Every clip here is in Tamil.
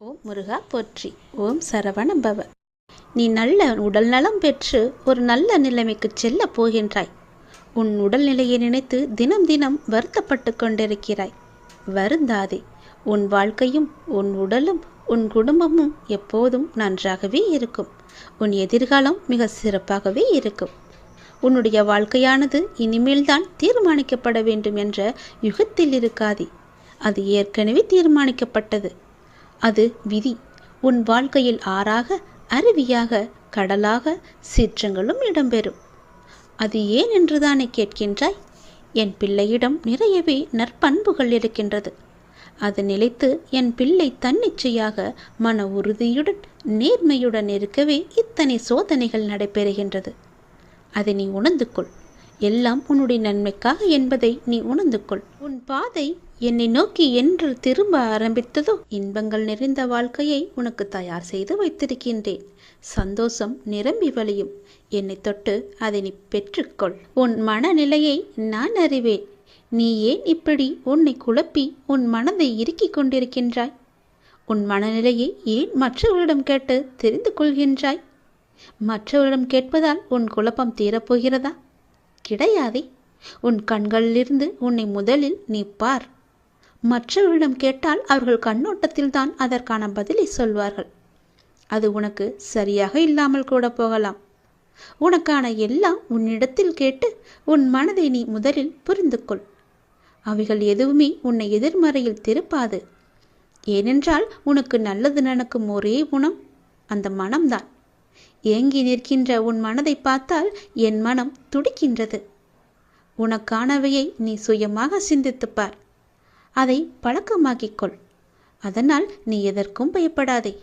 ஓம் முருகா போற்றி. ஓம் சரவண பவ நீ நல்ல உடல் நலம் பெற்று ஒரு நல்ல நிலைமைக்கு செல்ல போகின்றாய். உன் உடல்நிலையை நினைத்து தினம் தினம் வருத்தப்பட்டு கொண்டிருக்கிறாய். வருந்தாதே உன் வாழ்க்கையும் உன் உடலும் உன் குடும்பமும் எப்போதும் நன்றாகவே இருக்கும். உன் எதிர்காலம் மிக சிறப்பாகவே இருக்கும். உன்னுடைய வாழ்க்கையானது இனிமேல்தான் தீர்மானிக்கப்பட வேண்டும் என்ற யுகத்தில் இருக்காதே. அது ஏற்கனவே தீர்மானிக்கப்பட்டது. அது விதி. உன் வாழ்க்கையில் ஆறாக அருவியாக கடலாக சீற்றங்களும் இடம்பெறும். அது ஏன் என்றுதானே கேட்கின்றாய்? என் பிள்ளையிடம் நிறையவே நற்பண்புகள் இருக்கின்றது. அது நிலைத்து என் பிள்ளை தன்னிச்சையாக மன உறுதியுடன் நேர்மையுடன் இருக்கவே இத்தனை சோதனைகள் நடைபெறுகின்றது. அதை நீ உணர்ந்து கொள் எல்லாம் உன்னுடைய நன்மைக்காக என்பதை நீ உணர்ந்து கொள் உன் பாதை என்னை நோக்கி என்று திரும்ப ஆரம்பித்ததோ? இன்பங்கள் நிறைந்த வாழ்க்கையை உனக்கு தயார் செய்து வைத்திருக்கின்றேன். சந்தோஷம் நிரம்பி வழியும். என்னை தொட்டு அதை நீ பெற்றுக்கொள். உன் மனநிலையை நான் அறிவேன். நீ ஏன் இப்படி உன்னை குழப்பி உன் மனதை இறுக்கிக் கொண்டிருக்கின்றாய்? உன் மனநிலையை ஏன் மற்றவர்களிடம் கேட்டு தெரிந்து கொள்கின்றாய்? மற்றவரிடம் கேட்பதால் உன் குழப்பம் தீரப்போகிறதா? கிடையாதே. உன் கண்களிலிருந்து உன்னை முதலில் நீ பார். மற்றவர்களிடம் கேட்டால் அவர்கள் கண்ணோட்டத்தில் தான் அதற்கான பதிலை சொல்வார்கள். அது உனக்கு சரியாக இல்லாமல் கூட போகலாம். உனக்கான எல்லாம் உன்னிடத்தில் கேட்டு உன் மனதை நீ முதலில் புரிந்து கொள் அவைகள் எதுவுமே உன்னை எதிர்மறையில் திருப்பாது. ஏனென்றால் உனக்கு நல்லது நடக்கும் ஒரே குணம் அந்த மனம்தான். ஏங்கி நிற்கின்ற உன் மனதை பார்த்தால் என் மனம் துடிக்கின்றது. உனக்கானவையை நீ சுயமாக சிந்தித்துப்பார். அதை பழக்கமாக்கிக் கொள் அதனால் நீ எதற்கும் பயப்படாதே.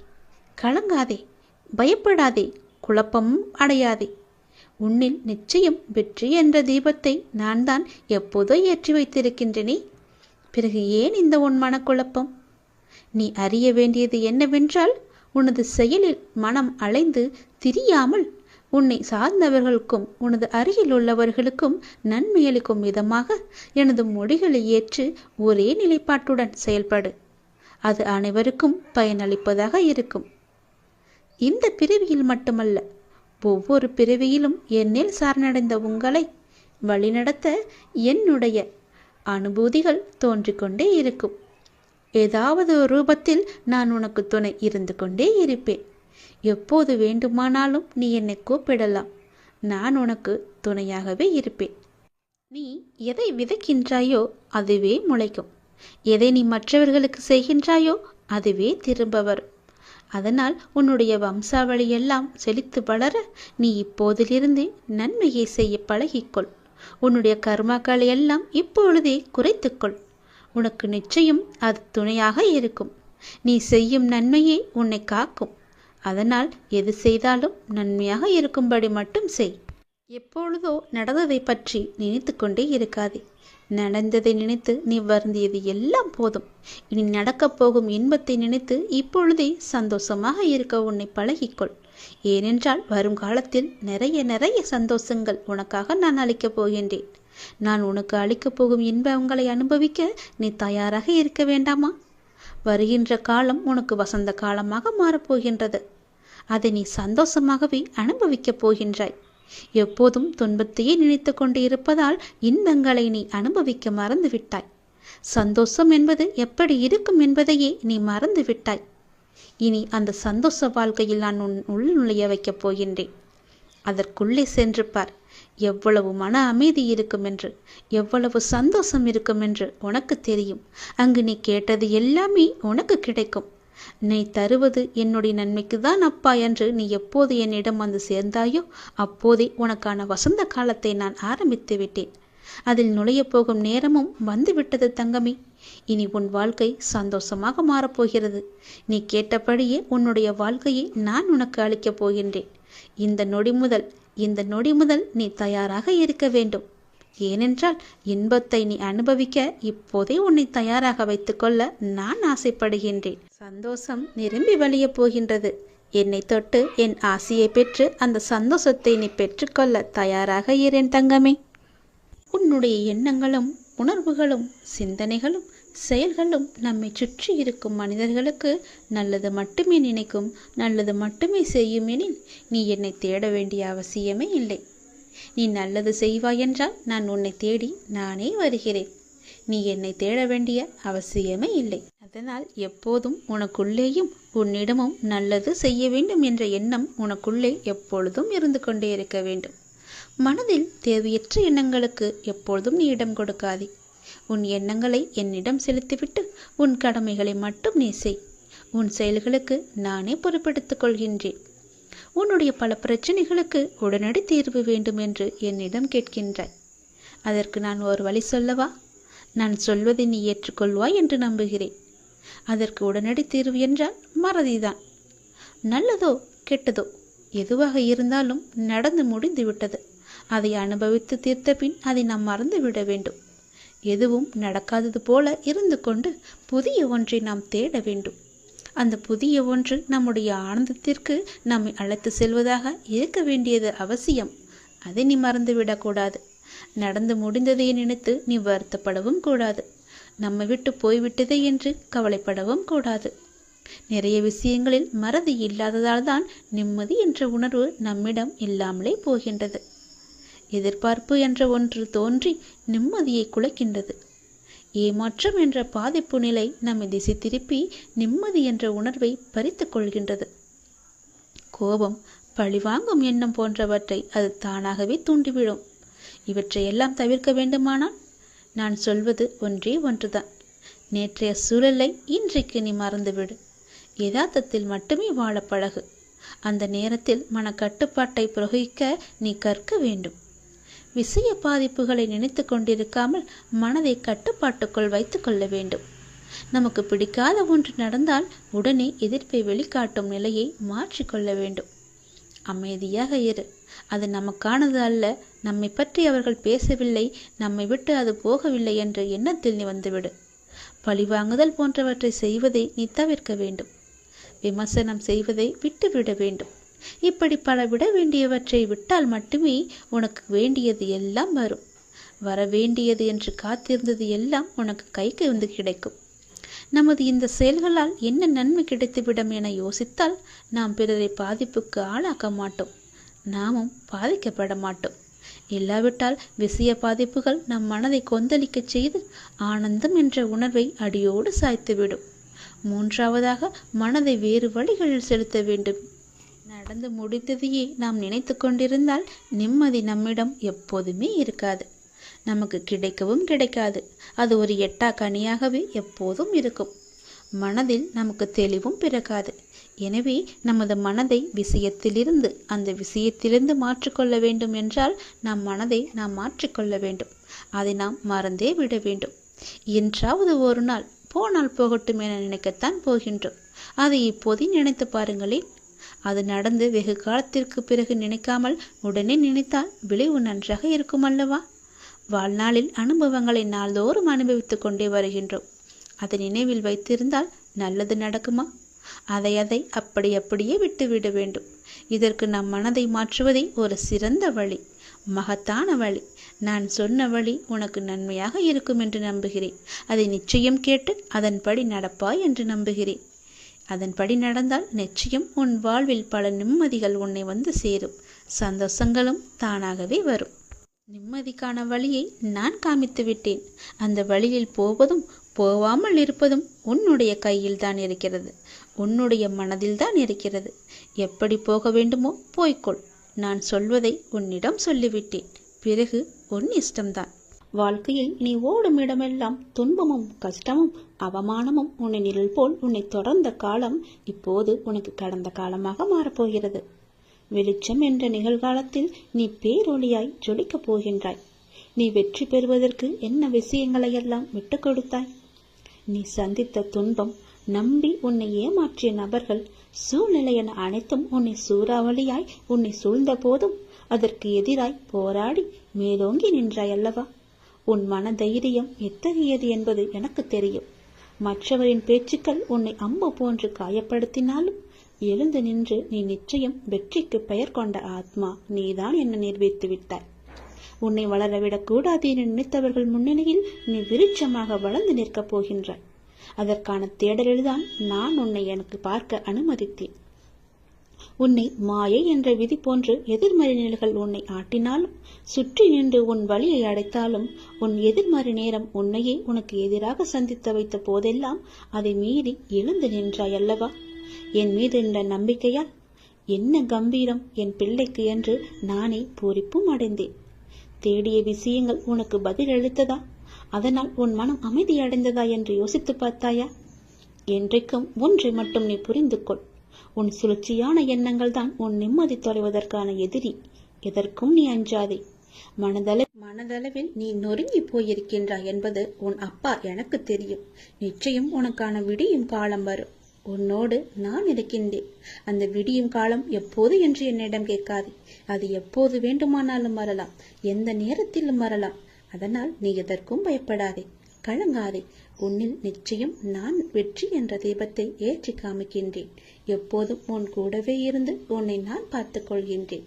கலங்காதே. பயப்படாதே. குழப்பமும் அடையாதே. உன்னில் நிச்சயம் வெற்றி என்ற தீபத்தை நான் தான் எப்போதோ ஏற்றி வைத்திருக்கின்றனே. பிறகு ஏன் இந்த உன் மனக்குழப்பம்? நீ அறிய வேண்டியது என்னவென்றால் உனது செயலில் மனம் அலைந்து திரியாமல் உன்னை சார்ந்தவர்களுக்கும் உனது அருகில் உள்ளவர்களுக்கும் நன்மையளிக்கும் விதமாக எனது மொழிகளை ஏற்று ஒரே நிலைப்பாட்டுடன் செயல்படு. அது அனைவருக்கும் பயனளிப்பதாக இருக்கும். இந்த பிரிவியில் மட்டுமல்ல ஒவ்வொரு பிரிவியிலும் என்னில் சார்ந்தடைந்த உங்களை வழிநடத்த என்னுடைய அனுபூதிகள் தோன்றிக்கொண்டே இருக்கும். ஏதாவது ஒரு ரூபத்தில் நான் உனக்கு துணை இருந்து கொண்டே இருப்பேன். எப்போது வேண்டுமானாலும் நீ என்னை கூப்பிடலாம். நான் உனக்கு துணையாகவே இருப்பேன். நீ எதை விதைக்கின்றாயோ அதுவே முளைக்கும். எதை நீ மற்றவர்களுக்கு செய்கின்றாயோ அதுவே திரும்ப வரும் அதனால் உன்னுடைய வம்சாவளி எல்லாம் செழித்து வளர நீ இப்போதிலிருந்து நன்மையை செய்ய பழகிக்கொள். உன்னுடைய கர்மாக்களை எல்லாம் இப்பொழுதே குறைத்துக்கொள். உனக்கு நிச்சயம் அது துணையாக இருக்கும். நீ செய்யும் நன்மையே உன்னை காக்கும். அதனால் எது செய்தாலும் நன்மையாக இருக்கும்படி மட்டும் செய். எப்பொழுதோ நடந்ததை பற்றி நினைத்து கொண்டே இருக்காதே. நடந்ததை நினைத்து நீ வருந்தியது எல்லாம் போதும். இனி நடக்கப் போகும் இன்பத்தை நினைத்து இப்பொழுதே சந்தோஷமாக இருக்க உன்னை பழகிக்கொள். ஏனென்றால் வரும் காலத்தில் நிறைய நிறைய சந்தோஷங்கள் உனக்காக நான் அளிக்கப் போகின்றேன். நான் உனக்கு அளிக்கப் போகும் இன்பங்களை அனுபவிக்க நீ தயாராக இருக்க வேண்டாமா? வருகின்ற காலம் உனக்கு வசந்த காலமாக மாறப்போகின்றது. அதை நீ சந்தோஷமாகவே அனுபவிக்கப் போகின்றாய். எப்போதும் துன்பத்தையே நினைத்து கொண்டு இருப்பதால் இன்பங்களை நீ அனுபவிக்க மறந்து விட்டாய் சந்தோஷம் என்பது எப்படி இருக்கும் என்பதையே நீ மறந்து விட்டாய் இனி அந்த சந்தோஷ வாழ்க்கையில் நான் உன் உள் நுழைய வைக்கப் போகின்றேன். அதற்குள்ளே சென்று பார். எவ்வளவு மன அமைதி இருக்கும் என்று எவ்வளவு சந்தோஷம் இருக்கும் என்று உனக்கு தெரியும். அங்கு நீ கேட்டது எல்லாமே உனக்கு கிடைக்கும். நீ தருவது என்னுடைய நன்மைக்கு தான் அப்பா என்று நீ எப்போது என்னிடம் வந்து சேர்ந்தாயோ அப்போதே உனக்கான வசந்த காலத்தை நான் ஆரம்பித்து விட்டேன். அதில் நுழைய போகும் நேரமும் வந்துவிட்டது தங்கமே. இனி உன் வாழ்க்கை சந்தோஷமாக மாறப்போகிறது. நீ கேட்டபடியே உன்னுடைய வாழ்க்கையை நான் உனக்கு அளிக்கப் போகின்றேன். இந்த நொடி முதல் இந்த நொடி முதல் நீ தயாராக இருக்க வேண்டும். ஏனென்றால் இன்பத்தை நீ அனுபவிக்க இப்போதே உன்னை தயாராக வைத்துக்கொள்ள நான் ஆசைப்படுகின்றேன். சந்தோஷம் நிரம்பி வழிய போகின்றது. என்னை தொட்டு என் ஆசையை பெற்று அந்த சந்தோஷத்தை நீ பெற்றுக்கொள்ள தயாராக இரேன் தங்கமே. உன்னுடைய எண்ணங்களும் உணர்வுகளும் சிந்தனைகளும் செயல்களும் நம்மை சுற்றி இருக்கும் மனிதர்களுக்கு நல்லது மட்டுமே நினைக்கும் நல்லது மட்டுமே செய்யும் எனில் நீ என்னை தேட வேண்டிய அவசியமே இல்லை. நீ நல்லது செய்வாய் என்றால் நான் உன்னை தேடி நானே வருகிறேன். நீ என்னை தேட வேண்டிய அவசியமே இல்லை. அதனால் எப்போதும் உனக்குள்ளேயும் உன்னிடமும் நல்லது செய்ய வேண்டும் என்ற எண்ணம் உனக்குள்ளே எப்பொழுதும் இருந்து கொண்டே இருக்க வேண்டும். மனதில் தேவையற்ற எண்ணங்களுக்கு எப்பொழுதும் நீ இடம் கொடுக்காதே. உன் எண்ணங்களை என்னிடம் செலுத்திவிட்டு உன் கடமைகளை மட்டும் நீ செய். உன் செயல்களுக்கு நானே பொறுப்பெடுத்துக் கொள்கின்றேன். உன்னுடைய பல பிரச்சனைகளுக்கு உடனடி தீர்வு வேண்டும் என்று என்னிடம் கேட்கின்றாய். அதற்கு நான் ஒரு வழி சொல்லவா? நான் சொல்வதை நீ ஏற்றுக்கொள்வாய் என்று நம்புகிறேன். அதற்கு உடனடி தீர்வு என்றால் மறதிதான். நல்லதோ கெட்டதோ எதுவாக இருந்தாலும் நடந்து முடிந்து விட்டது அதை அனுபவித்து தீர்த்த பின் அதை நாம் மறந்து விட வேண்டும். எதுவும் நடக்காதது போல இருந்து கொண்டு புதிய ஒன்றை நாம் தேட வேண்டும். அந்த புதிய ஒன்று நம்முடைய ஆனந்தத்திற்கு நம்மை அழைத்து செல்வதாக இருக்க வேண்டியது அவசியம். அதை நீ மறந்துவிடக்கூடாது நடந்து முடிந்ததை நினைத்து நீ வருத்தப்படவும் கூடாது. நம்ம விட்டு போய்விட்டதே என்று கவலைப்படவும் கூடாது. நிறைய விஷயங்களில் மறதி இல்லாததால் தான் நிம்மதி என்ற உணர்வு நம்மிடம் இல்லாமலே போகின்றது. எதிர்பார்ப்பு என்ற ஒன்று தோன்றி நிம்மதியை குலைக்கின்றது. ஏமாற்றம் என்ற பாதிப்பு நிலை நம்மை திசை திருப்பி நிம்மதி என்ற உணர்வை பறித்து கொள்கின்றது. கோபம் பழிவாங்கும் எண்ணம் போன்றவற்றை அது தானாகவே தூண்டிவிடும். இவற்றையெல்லாம் தவிர்க்க வேண்டுமானால் நான் சொல்வது ஒன்றே ஒன்றுதான். நேற்றைய சூழலை இன்றைக்கு நீ மறந்துவிடு. யதார்த்தத்தில் மட்டுமே வாழ பழகு. அந்த நேரத்தில் மன கட்டுப்பாட்டை பிரயோகிக்க நீ கற்க வேண்டும். விஷய பாதிப்புகளை நினைத்து கொண்டிருக்காமல் மனதை கட்டுப்பாட்டுக்குள் வைத்து கொள்ள வேண்டும். நமக்கு பிடிக்காத ஒன்று நடந்தால் உடனே எதிர்ப்பை வெளிக்காட்டும் நிலையை மாற்றிக்கொள்ள வேண்டும். அமைதியாக இரு. அது நமக்கானது அல்ல. நம்மை பற்றி அவர்கள் பேசவில்லை. நம்மை விட்டு அது போகவில்லை என்ற எண்ணத்தில் நீ வந்துவிடு பழிவாங்குதல் போன்றவற்றை செய்வதை நீ தவிர்க்க வேண்டும். விமர்சனம் செய்வதை விட்டுவிட வேண்டும். இப்படி பல விட வேண்டியவற்றை விட்டால் மட்டுமே உனக்கு வேண்டியது எல்லாம் வரும். வர வேண்டியது என்று காத்திருந்தது எல்லாம் உனக்கு கைக்கு வந்து கிடைக்கும். நமது இந்த செயல்களால் என்ன நன்மை கிடைத்துவிடும் என யோசித்தால் நாம் பிறரை பாதிப்புக்கு ஆளாக்க மாட்டோம். நாமும் பாதிக்கப்பட மாட்டோம். இல்லாவிட்டால் விஷய பாதிப்புகள் நம் மனதை கொந்தளிக்கச் செய்து ஆனந்தம் என்ற உணர்வை அடியோடு சாய்த்துவிடும். மூன்றாவதாக மனதை வேறு வழிகளில் செலுத்த வேண்டும். நடந்து முடித்ததையே நாம் நினைத்து கொண்டிருந்தால் நிம்மதி நம்மிடம் எப்போதுமே இருக்காது. நமக்கு கிடைக்கவும் கிடைக்காது. அது ஒரு எட்டா கனியாகவே எப்போதும் இருக்கும். மனதில் நமக்கு தெளிவும் பிறக்காது. எனவே நமது மனதை விஷயத்திலிருந்து அந்த விஷயத்திலிருந்து மாற்றிக்கொள்ள வேண்டும் என்றால் நம் மனதை நாம் மாற்றிக்கொள்ள வேண்டும். அதை நாம் மறந்தே விட வேண்டும். என்றாவது ஒரு நாள் போனால் போகட்டும் என நினைக்கத்தான் போகின்றோம். அதை இப்போதே நினைத்து பாருங்களேன். அது நடந்து வெகு காலத்திற்கு பிறகு நினைக்காமல் உடனே நினைத்தால் விளைவு நன்றாக இருக்கும் அல்லவா? வாழ்நாளில் அனுபவங்களை நாள்தோறும் அனுபவித்துக் கொண்டே வருகின்றோம். அதை நினைவில் வைத்திருந்தால் நல்லது நடக்குமா? அதை அதை அப்படி அப்படியே விட்டுவிட வேண்டும். இதற்கு நம் மனதை மாற்றுவதே ஒரு சிறந்த வழி மகத்தான வழி. நான் சொன்ன வழி உனக்கு நன்மையாக இருக்கும் என்று நம்புகிறேன். அதை நிச்சயம் கேட்டு அதன்படி நடப்பாய் என்று நம்புகிறேன். அதன்படி நடந்தால் நிச்சயம் உன் வாழ்வில் பல நிம்மதிகள் உன்னை வந்து சேரும். சந்தோஷங்களும் தானாகவே வரும். நிம்மதிக்கான வழியை நான் காமித்து விட்டேன். அந்த வழியில் போவதும் போவாமல் இருப்பதும் உன்னுடைய கையில் தான் இருக்கிறது. உன்னுடைய மனதில் தான் இருக்கிறது. எப்படி போக வேண்டுமோ போய்க்கொள். நான் சொல்வதை உன்னிடம் சொல்லிவிட்டேன். பிறகு உன் இஷ்டம்தான். வாழ்க்கையில் நீ ஓடும் இடமெல்லாம் துன்பமும் கஷ்டமும் அவமானமும் உன்னை நிழல் போல் உன்னை தொடர்ந்த காலம் இப்போது உனக்கு கடந்த காலமாக மாறப்போகிறது. வெளிச்சம் என்ற நிகழ்காலத்தில் நீ பேரொளியாய் ஜொலிக்கப் போகின்றாய். நீ வெற்றி பெறுவதற்கு என்ன விஷயங்களையெல்லாம் விட்டுக் கொடுத்தாய்? நீ சந்தித்த துன்பம் நம்பி உன்னை ஏமாற்றிய நபர்கள் சூழ்நிலை என அனைத்தும் உன்னை சூறாவளியாய் உன்னை சூழ்ந்த போதும் அதற்கு எதிராய் போராடி மேலோங்கி நின்றாய் அல்லவா உன் மன தைரியம் எத்தகையது என்பது எனக்கு தெரியும். மற்றவரின் பேச்சுக்கள் உன்னை அம்பு போன்று காயப்படுத்தினாலும் எழுந்து நின்று நீ நிச்சயம் வெற்றிக்கு பெயர் கொண்ட ஆத்மா நீதான் என்ன நிரூபித்து விட்டாய். உன்னை வளரவிடக் கூடாது என நினைத்தவர்கள் முன்னணியில் நீ விருட்சமாக வளர்ந்து நிற்கப் போகின்றாய். அதற்கான தேடலில்தான் நான் உன்னை எனக்கு பார்க்க அனுமதித்தேன். உன்னை மாயை என்ற விதி போன்று எதிர்மறை நிலைகள் உன்னை ஆட்டினாலும் சுற்றி நின்று உன் வழியை அடைத்தாலும் உன் எதிர்மறை நேரம் உன்னையே உனக்கு எதிராக சந்தித்து வைத்த போதெல்லாம் அதை மீறி எழுந்து நின்றாய் அல்லவா? என் மீது என்ற நம்பிக்கையால் என்ன கம்பீரம் என் பிள்ளைக்கு என்று நானே பூரிப்பும் அடைந்தேன். தேடிய விஷயங்கள் உனக்கு பதில் அளித்ததா? அதனால் உன் மனம் அமைதி அடைந்ததா என்று யோசித்து பார்த்தாயா? என்றைக்கும் ஒன்றை மட்டும் நீ புரிந்து கொள் உன் சுழற்சியான எண்ணங்கள் தான் உன் நிம்மதி தொலைவதற்கான எதிரி. எதற்கும் நீ அஞ்சாதே. மனதள மனதளவில் நீ நொறுங்கி போயிருக்கின்றாய் என்பது உன் அப்பா எனக்கு தெரியும். நிச்சயம் உனக்கான விடியும் காலம் வரும். உன்னோடு நான் இருக்கின்றேன் அந்த விடியும் காலம் எப்போது என்று என்னிடம் கேட்காது. அது எப்போது வேண்டுமானாலும் வரலாம். எந்த நேரத்திலும் வரலாம். அதனால் நீ எதற்கும் பயப்படாதே. கலங்காதே. உன்னில் நிச்சயம் நான் வெற்றி என்ற தீபத்தை ஏற்றி காமிக்கின்றேன். எப்போதும் உன் கூடவே இருந்து உன்னை நான் பார்த்துக் கொள்கின்றேன்.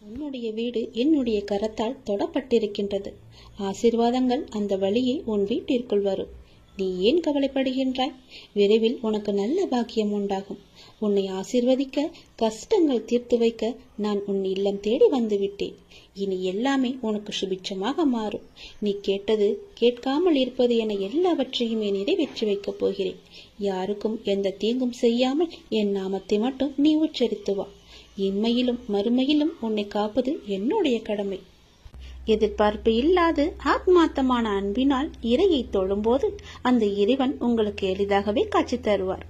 உன்னுடைய வீடு என்னுடைய கரத்தால் தொடப்பட்டிருக்கின்றது. ஆசீர்வாதங்கள் அந்த வழியே உன் வீட்டிற்குள் வரும். நீ ஏன் கவலைப்படுகின்றாய்? விரைவில் உனக்கு நல்ல பாக்கியம் உண்டாகும். உன்னை ஆசிர்வதிக்க கஷ்டங்கள் தீர்த்து வைக்க நான் உன் இல்லம் தேடி வந்துவிட்டேன். இனி எல்லாமே உனக்கு சுபிட்சமாக மாறும். நீ கேட்டது கேட்காமல் இருப்பது என எல்லாவற்றையுமே நிறைவேற்றி வைக்கப் போகிறேன். யாருக்கும் எந்த தீங்கும் செய்யாமல் என் நாமத்தை மட்டும் நீ உச்சரித்து வா. இம்மையிலும் மறுமையிலும் உன்னை காப்பது என்னுடைய கடமை. எதிர்பார்ப்பு இல்லாது ஆத்மாத்தமான அன்பினால் இறையை தொழும்போது அந்த இறைவன் உங்களுக்கு எளிதாகவே காட்சி தருவார்.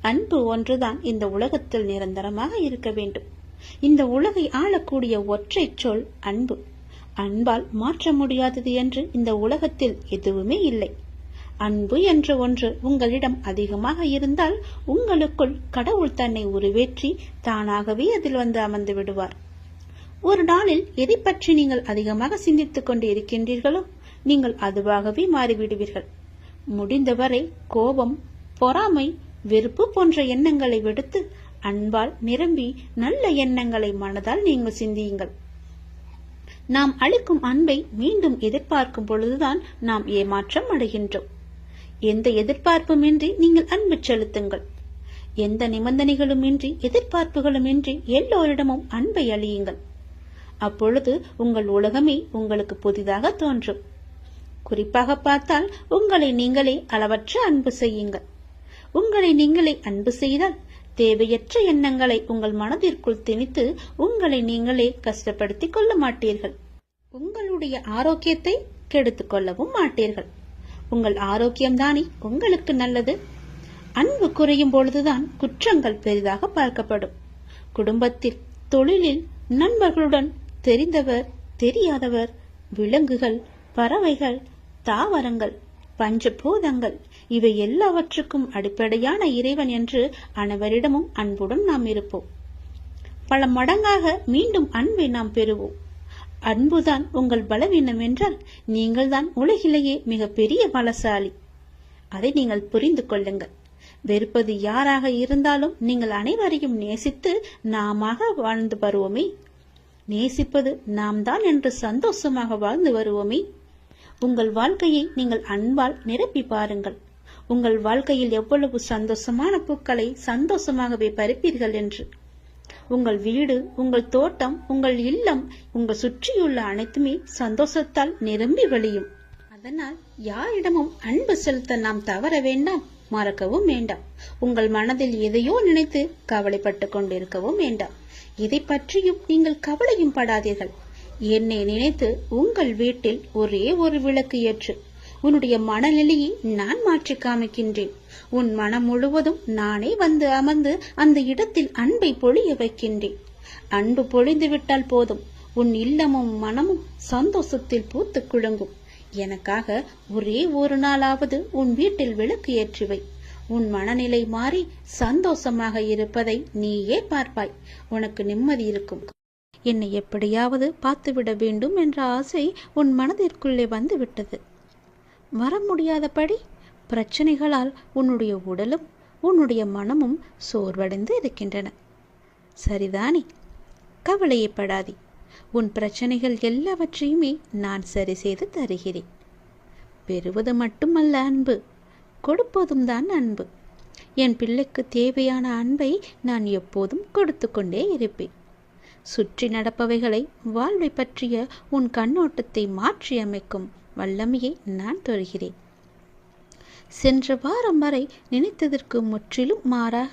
அன்பு ஒன்றுதான் இந்த உலகத்தில் நிரந்தரமாக இருக்க வேண்டும். இந்த உலகை ஆளக்கூடிய ஒற்றை சொல் அன்பு. அன்பால் மாற்ற முடியாதது என்று இந்த உலகத்தில் எதுவுமே இல்லை. அன்பு என்ற ஒன்று உங்களிடம் அதிகமாக இருந்தால் உங்களுக்குள் கடவுள் தன்னை உருவேற்றி தானாகவே அதில் வந்து அமர்ந்து விடுவார். ஒரு நாளில் எதை பற்றி நீங்கள் அதிகமாக சிந்தித்துக் கொண்டு இருக்கின்றீர்களோ நீங்கள் அதுவாகவே மாறிவிடுவீர்கள். முடிந்தவரை கோபம் பொறாமை வெறுப்பு போன்ற எண்ணங்களை விடுத்து அன்பால் நிரம்பி நல்ல எண்ணங்களை மனதால் நீங்கள் சிந்தியுங்கள். நாம் அளிக்கும் அன்பை மீண்டும் எதிர்பார்க்கும் பொழுதுதான் நாம் ஏமாற்றம் அடைகின்றோம். எந்த எதிர்பார்ப்புமின்றி நீங்கள் அன்பு செலுத்துங்கள். எந்த நிபந்தனைகளுமின்றி இன்றி எல்லோரிடமும் அன்பை அழியுங்கள். அப்பொழுது உங்கள் உலகமே உங்களுக்கு புதிதாக தோன்றும். குறிப்பாக பார்த்தால் உங்களை நீங்களே அளவற்ற அன்பு செய்யுங்கள். உங்களை நீங்களே அன்பு செய்தால் தேவையற்ற எண்ணங்களை உங்கள் மனதிற்குள் திணித்து உங்களை நீங்களே கஷ்டப்படுத்திக் கொள்ள மாட்டீர்கள். உங்களுடைய ஆரோக்கியத்தை கெடுத்துக் கொள்ளவும் மாட்டீர்கள். உங்கள் ஆரோக்கியம்தானே உங்களுக்கு நல்லது. அன்பு குறையும் பொழுதுதான் குற்றங்கள் பெரிதாக பார்க்கப்படும். குடும்பத்தில் தொழிலில் நண்பர்களுடன் தெரிந்தவர் தெரியாதவர் விலங்குகள் பறவைகள் தாவரங்கள் பஞ்சபூதங்கள் இவை எல்லாவற்றுக்கும் அடிப்படையான இறைவன் என்று அனைவரிடமும் அன்புடன் நாம் இருப்போம். பல மடங்காக மீண்டும் அன்பை நாம் பெறுவோம். அன்புதான் உங்கள் பலவீனம் என்றால் நீங்கள் தான் உலகிலேயே மிக பெரிய பலசாலி. அதை நீங்கள் புரிந்து கொள்ளுங்கள். வெறுப்பது யாராக இருந்தாலும் நீங்கள் அனைவரையும் நேசித்து நாம வாழ்ந்து வருவோமே. நேசிப்பது நாம் தான் என்று சந்தோஷமாக வாழ்ந்து வருவோமே. உங்கள் வாழ்க்கையை நீங்கள் அன்பால் நிரப்பி பாருங்கள். உங்கள் வாழ்க்கையில் எவ்வளவு சந்தோஷமான பூக்களை சந்தோஷமாகவே பறிப்பீர்கள் என்று. உங்கள் வீடு உங்கள் தோட்டம் உங்கள் இல்லம் உங்கள் சுற்றியுள்ள அனைத்துமே சந்தோஷத்தால் நிரம்பி வழியும். அதனால் யாரிடமும் அன்பு செலுத்த நாம் தவற வேண்டாம் மறக்கவும் வேண்டாம். உங்கள் மனதில் எதையோ நினைத்து கவலைப்பட்டு கொண்டிருக்கவும் வேண்டாம். இதை பற்றியும் நீங்கள் கவலையும் படாதீர்கள். என்னை நினைத்து உங்கள் வீட்டில் ஒரே ஒரு விளக்கு ஏற்று உன்னுடைய மனநிலையை நான் மாற்றி காமிக்கின்றேன். உன் மனம் முழுவதும் நானே வந்து அமர்ந்து அந்த இடத்தில் அன்பை பொழிய வைக்கின்றேன். அன்பு பொழிந்து விட்டால் போதும் உன் இல்லமும் மனமும் சந்தோஷத்தில் பூத்து குழுங்கும் எனக்காக ஒரே ஒரு நாளாவது உன் வீட்டில் விளக்கு ஏற்றுவை. உன் மனநிலை மாறி சந்தோஷமாக இருப்பதை நீயே பார்ப்பாய். உனக்கு நிம்மதி இருக்கும். என்னை எப்படியாவது பார்த்துவிட வேண்டும் என்ற ஆசை உன் மனதிற்குள்ளே வந்துவிட்டது. வர முடியாதபடி பிரச்சனைகளால் உன்னுடைய உடலும் உன்னுடைய மனமும் சோர்வடைந்து இருக்கின்றன. சரிதானே? கவலையப்படாதே. உன் பிரச்சனைகள் எல்லாவற்றையுமே நான் சரி செய்து தருகிறேன். பெறுவது மட்டுமல்ல அன்பு. கொடுப்பதும் தான் அன்பு. என் பிள்ளைக்கு தேவையான அன்பை நான் எப்போதும் கொடுத்து கொண்டே இருப்பேன். சுற்றி நடப்பவைகளை வாழ்வை பற்றிய உன் கண்ணோட்டத்தை மாற்றி அமைக்கும் வல்லமையை நான் தருகிறேன். சென்ற வாரம் வரை நினைத்ததற்கு முற்றிலும் மாறாக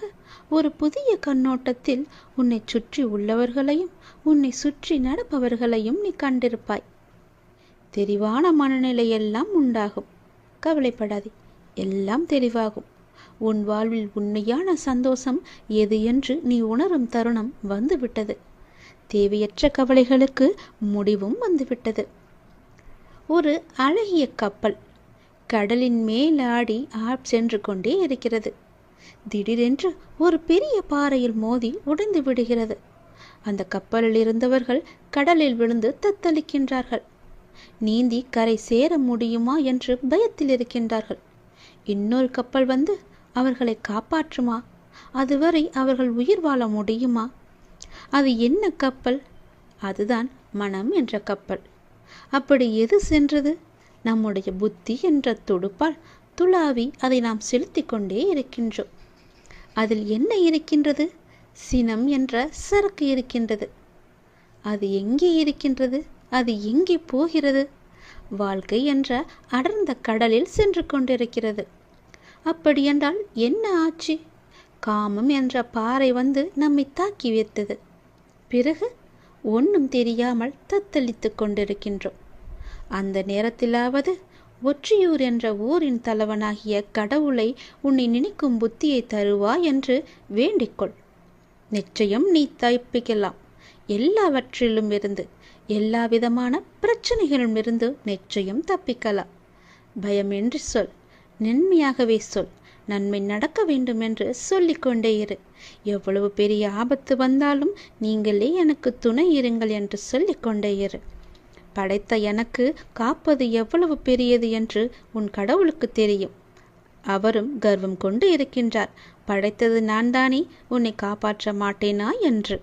ஒரு புதிய கண்ணோட்டத்தில் உன்னை சுற்றி உள்ளவர்களையும் உன்னை சுற்றி நடப்பவர்களையும் நீ கண்டிருப்பாய். தெளிவான மனநிலை எல்லாம் உண்டாகும். கவலைப்படாதே. எல்லாம் தெளிவாகும். உன் வாழ்வில் உண்மையான சந்தோஷம் எது என்று நீ உணரும் தருணம் வந்துவிட்டது. தேவையற்ற கவலைகளுக்கு முடிவும் வந்துவிட்டது. ஒரு அழகிய கப்பல் கடலின் மேலாடி ஆப் சென்று கொண்டே இருக்கிறது. திடீரென்று ஒரு பெரிய பாறையில் மோதி உடைந்து விடுகிறது. அந்த கப்பலில் இருந்தவர்கள் கடலில் விழுந்து தத்தளிக்கின்றார்கள். நீந்தி கரை சேர முடியுமா என்று பயத்தில் இருக்கின்றார்கள். இன்னொரு கப்பல் வந்து அவர்களை காப்பாற்றுமா? அதுவரை அவர்கள் உயிர் வாழ முடியுமா? அது என்ன கப்பல்? அதுதான் மனம் என்ற கப்பல். அப்படி எது சென்றது? நம்முடைய புத்தி என்ற துடுப்பால் துளாவி அதை நாம் செலுத்தி கொண்டே இருக்கின்றோம். அதில் என்ன இருக்கின்றது? சினம் என்ற சரக்கு இருக்கின்றது. அது எங்கே இருக்கின்றது? அது எங்கே போகிறது? வாழ்க்கை என்ற அடர்ந்த கடலில் சென்று கொண்டிருக்கிறது. அப்படியென்றால் என்ன ஆச்சு? காமம் என்ற பாறை வந்து நம்மை தாக்கி வைத்தது. பிறகு ஒன்றும் தெரியாமல் தத்தளித்து கொண்டிருக்கின்றோம். அந்த நேரத்திலாவது ஒற்றியூர் என்ற ஊரின் தலைவனாகிய கடவுளை உன்னை நினைக்கும் புத்தியை தருவா என்று வேண்டிக்கொள். நிச்சயம் நீ தப்பிக்கலாம். எல்லாவற்றிலும் இருந்து எல்லா விதமான பிரச்சனைகளிடமிருந்து நிச்சயம் தப்பிக்கலாம். பயமின்றி சொல் நன்மையாகவே சொல் நன்மை நடக்க வேண்டும் என்று சொல்லிக்கொண்டே இரு. எவ்வளவு பெரிய ஆபத்து வந்தாலும் நீங்களே எனக்கு துணை இருங்கள் என்று சொல்லிக்கொண்டே இரு. படைத்த எனக்கு காப்பது எவ்வளவு பெரியது என்று உன் கடவுளுக்கு தெரியும். அவரும் கர்வம் கொண்டு இருக்கின்றார். படைத்தது நான் தானே உன்னை காப்பாற்ற மாட்டேனா என்று.